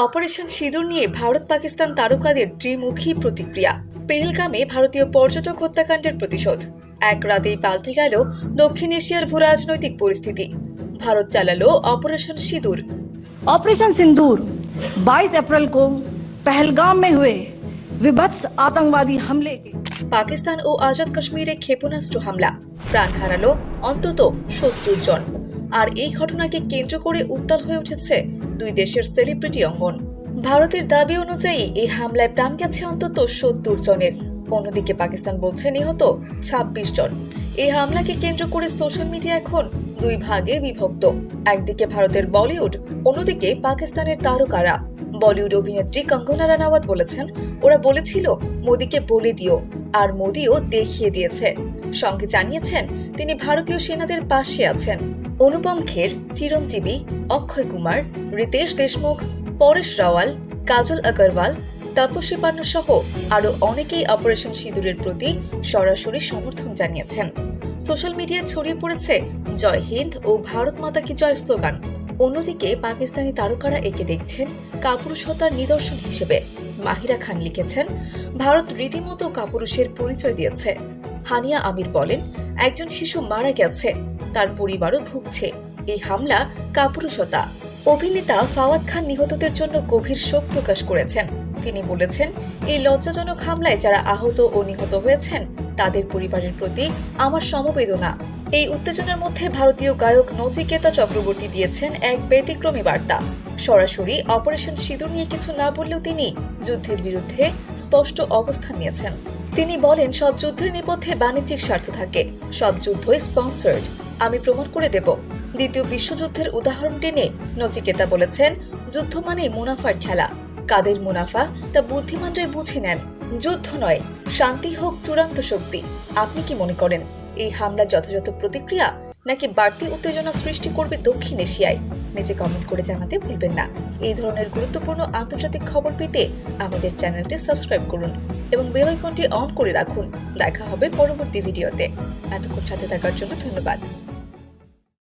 Operation সিঁদুর নিয়ে ভারত পাকিস্তান তারকাদের ত্রিমুখী প্রতিক্রিয়া পেহেলগামে ভারতীয় পর্যটক হত্যাকাণ্ডের প্রতিশোধ এক রাতেই পাল্টে গেল দক্ষিণ এশিয়ার ভূ রাজনৈতিক পরিস্থিতি ভারত চালালো অপারেশন সিঁদুর ऑपरेशन सिंदूर 22 अप्रैल को पहलगाम में हुए विभत्स आतंकवादी हमले के পাকিস্তান ও আজাদ কাশ্মীরে ক্ষেপণাস্ত্র হামলা প্রাণ হারালো অন্তত সত্তর জন আর এই ঘটনাকে কেন্দ্র করে উত্তাল হয়ে উঠেছে দুই দেশের সেলিব্রিটি অঙ্গন। ভারতের দাবি অনুযায়ী এই হামলায় প্রাণ গেছে অন্তত সত্তর জনের। অন্যদিকে পাকিস্তান বলছে নিহত ২৬ জন। এই হামলাকে কেন্দ্র করে সোশ্যাল মিডিয়া এখন দুই ভাগে বিভক্ত। একদিকে ভারতের বলিউড, অন্যদিকে পাকিস্তানের তারকারা। বলিউড অভিনেত্রী কঙ্গনা রানাওয়াত বলেছেন, ওরা বলেছিল মোদীকে বলে দিও, আর মোদিও দেখিয়ে দিয়েছে। সঙ্গে জানিয়েছেন, তিনি ভারতীয় সেনাদের পাশে আছেন। অনুপম খের, চিরঞ্জীবী, অক্ষয় কুমার, রিতেশ দেশমুখ, পরেশ রাওয়াল, কাজল আগরওয়াল তাপসী পান্নু সহ আরও অনেকেই অপারেশন সিঁদুরের প্রতি সরাসরি সমর্থন জানিয়েছেন। সোশ্যাল মিডিয়ায় ছড়িয়ে পড়েছে, জয় হিন্দ ও ভারত মাতা কি জয় স্লোগান। অন্যদিকে পাকিস্তানি তারকারা একে দেখছেন কাপুরুষতার নিদর্শন হিসেবে। মাহিরা খান লিখেছেন, ভারত রীতিমতো কাপুরুষের পরিচয় দিয়েছে। হানিয়া আমির বলেন, একজন শিশু মারা গেছে। তার পরিবারও ভুগছে। এই হামলা কাপুরুষতা। অভিনেতা ফাওয়াদ খান নিহতদের জন্য গভীর শোক প্রকাশ করেছেন। তিনি বলেছেন, এই লজ্জাজনক হামলায় যারা আহত ও নিহত হয়েছেন, তাদের পরিবারের প্রতি আমার সমবেদনা। এই উত্তেজনার মধ্যে ভারতীয় গায়ক নচিকেতা চক্রবর্তী দিয়েছেন এক ব্যতিক্রমী বার্তা। সরাসরি অপারেশন সিঁদুর নিয়ে কিছু না বললেও তিনি যুদ্ধের বিরুদ্ধে স্পষ্ট অবস্থান নিয়েছেন। তিনি বলেন, সব যুদ্ধের নেপথ্যে বাণিজ্যিক স্বার্থ থাকে, সব যুদ্ধই স্পন্সার্ড আমি প্রমাণ করে দেব। দ্বিতীয় বিশ্বযুদ্ধের উদাহরণ টেনে নচিকেতা বলেছেন, যুদ্ধ মানে মুনাফার খেলা। কাদের মুনাফা? তা বুদ্ধিমানরাই বুঝে নেন। যুদ্ধ নয়, শান্তি হোক চূড়ান্ত শক্তি। আপনি কি মনে করেন, এই হামলা যথাযথ প্রতিক্রিয়া নাকি বাড়তি উত্তেজনা সৃষ্টি করবে দক্ষিণ এশিয়ায়? নিজে কমেন্ট করে জানাতে ভুলবেন না। এই ধরনের গুরুত্বপূর্ণ আন্তর্জাতিক খবর পেতে আমাদের চ্যানেলটি সাবস্ক্রাইব করুন এবং বেল আইকনটি অন করে রাখুন। দেখা হবে পরবর্তী ভিডিওতে। এতক্ষণ সাথে থাকার জন্য ধন্যবাদ।